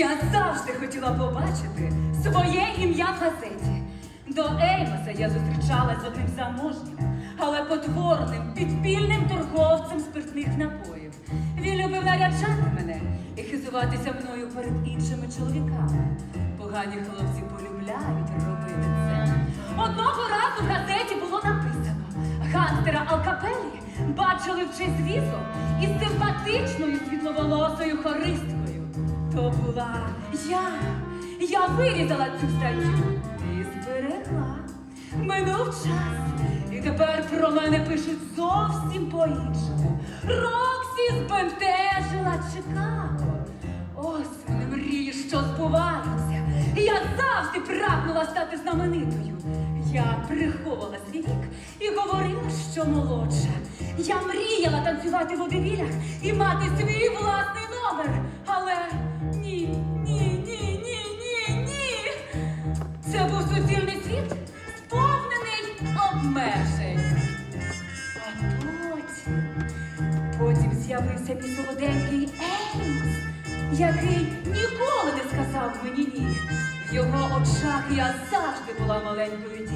Я завжди хотіла побачити своє ім'я в газеті. До Еймоса я зустрічалась з одним заможнім, але потворним, підпільним торговцем спиртних напоїв. Він любив наряджати мене і хизуватися мною перед іншими чоловіками. Погані хлопці полюбляють робити це. Одного разу в газеті було написано: гангстера Алкапелі бачили в честь із симпатичною світловолосою хористкою. Була я. Я вирізала цю статтю і зберегла. Минув час, і тепер про мене пишуть зовсім по-іншому. Роксі збентежила Чикаго. Ось вони мрії, що збуваються. Я завжди прагнула стати знаменитою. Я приховувала свій вік і говорила, що молодша. Я мріяла танцювати в водевілях і мати свій власний з'явився мій солоденький Еймос, який ніколи не сказав мені ні. В його очах я завжди була маленькою дівчиною.